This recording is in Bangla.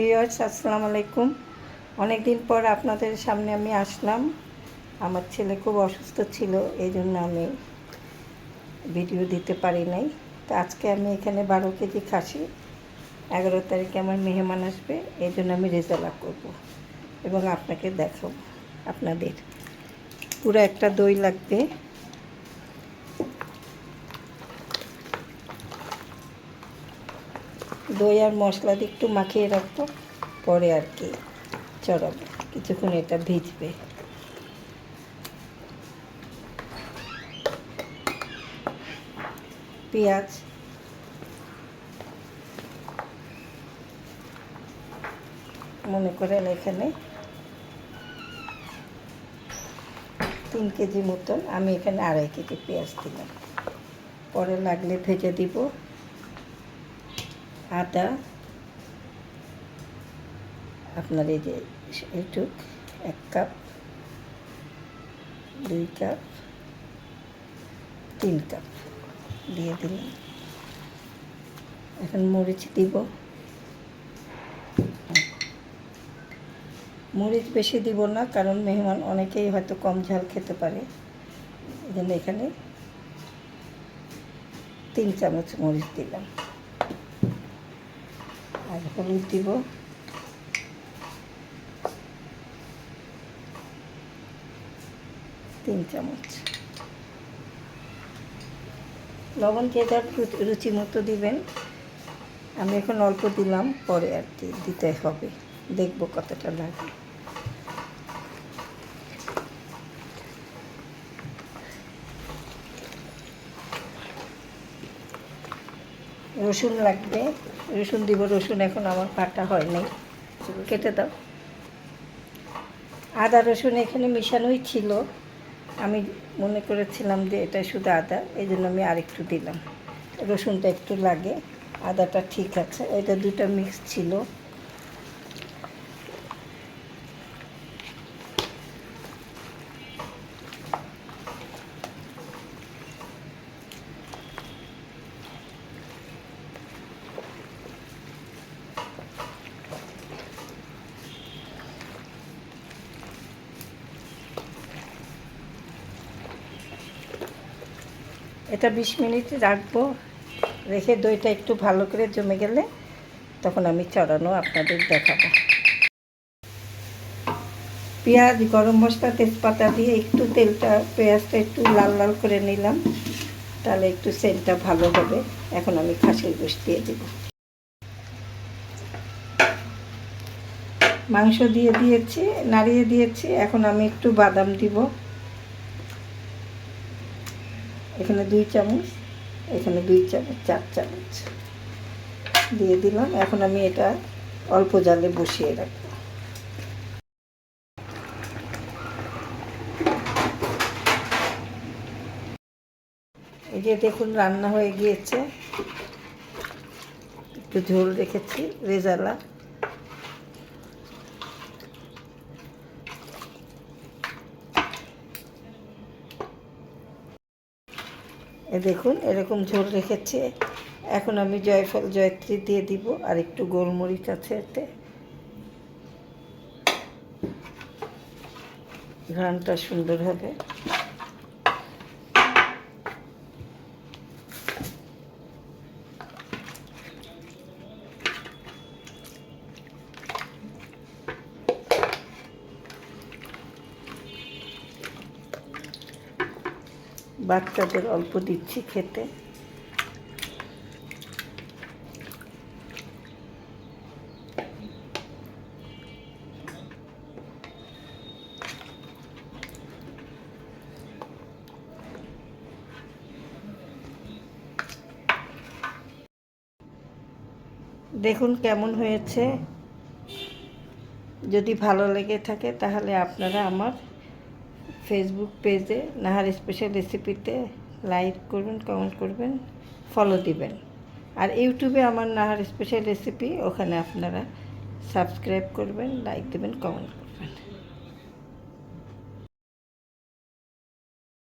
ভিউয়ার্স, আসসালামু আলাইকুম। অনেক দিন পর আপনাদের সামনে আমি আসলাম। আমার ছেলে খুব অসুস্থ ছিল এই জন্য আমি ভিডিও দিতে পারি নাই। তো আজকে আমি এখানে বারো কেজি খাসি, এগারো তারিখে আমার মেহমান আসবে এই জন্য আমি রেজাল্ট করব এবং আপনাকে দেখাবো, আপনাদের। পুরো একটা দই লাগবে। দই আর মশলা দিয়ে একটু মাখিয়ে রাখব, পরে আর কি চড়াবো কিছুক্ষণ এটা ভিজবে। পেঁয়াজ। মনে করেন এখানে তিন কেজি মতন, আমি এখানে আড়াই কেজি পেঁয়াজ দিলাম। পরে লাগলে ভেজে দিব। আদা, আপনার এই যে এইটুক এক কাপ, দুই কাপ, তিন কাপ দিয়ে দিলাম। এখন মরিচ দিব। মরিচ বেশি দিব না, কারণ মেহমান অনেকেই হয়তো কম ঝাল খেতে পারে। এই জন্য এখানে তিন চামচ মরিচ দিলাম। আর হলুদ দিব। তিন চামচ। লবণ যে যার রুচি মতো দিবেন। আমি এখন অল্প দিলাম, পরে আর কি দিতে হবে। দেখব কতটা লাগে। রসুন লাগবে। রসুন দিব, রসুন এখন আমার কাটা হয় নাই। কেটে দাও। আদা, রসুন এখানে মেশানোই ছিল। আমি মনে করেছিলাম যে এটা শুধু আদা এই জন্য আমি আরেকটু দিলাম। রসুনটা একটু লাগে, আদাটা ঠিক আছে। এটা দুটা মিক্স ছিল। এটা বিশ মিনিট রাখব। রেখে দইটা একটু ভালো করে জমে গেলে তখন আমি চড়ানো আপনাদের দেখাবো। পেঁয়াজ, গরম মশলা, তেজপাতা দিয়ে একটু তেলটা, পেঁয়াজটা একটু লাল লাল করে নিলাম। তাহলে একটু সেন্টটা ভালো হবে। এখন আমি খাসির গোশ দিয়ে দেব। মাংস দিয়ে দিয়েছি, নাড়িয়ে দিয়েছি। এখন আমি একটু বাদাম দিব। এখানে দুই চামচ, এখানে দুই চামচ, চার চামচ দিয়ে দিলাম। এখন আমি এটা অল্প জালে বসিয়ে রাখব। যে দেখুন, রান্না হয়ে গিয়েছে। একটু ঝোল রেখেছি, রেজালা। এ দেখুন, এরকম ঝোল রেখেছে। এখন আমি জয়ফল, জয়ত্রী দিয়ে দিব, আর একটু গোলমরিচ আছে এতে। ঘ্রানটা সুন্দর হবে। বাচ্চাদের অল্প দিচ্ছি খেতে। দেখুন কেমন হয়েছে। যদি ভালো লেগে থাকে তাহলে আপনারা আমার ফেসবুক পেজে নাহার স্পেশাল রেসিপিতে লাইক করবেন কমেন্ট করবেন ফলো দিবেন। আর ইউটিউবে আমার নাহার স্পেশাল রেসিপি ওখানে আপনারা সাবস্ক্রাইব করবেন লাইক দেবেন কমেন্ট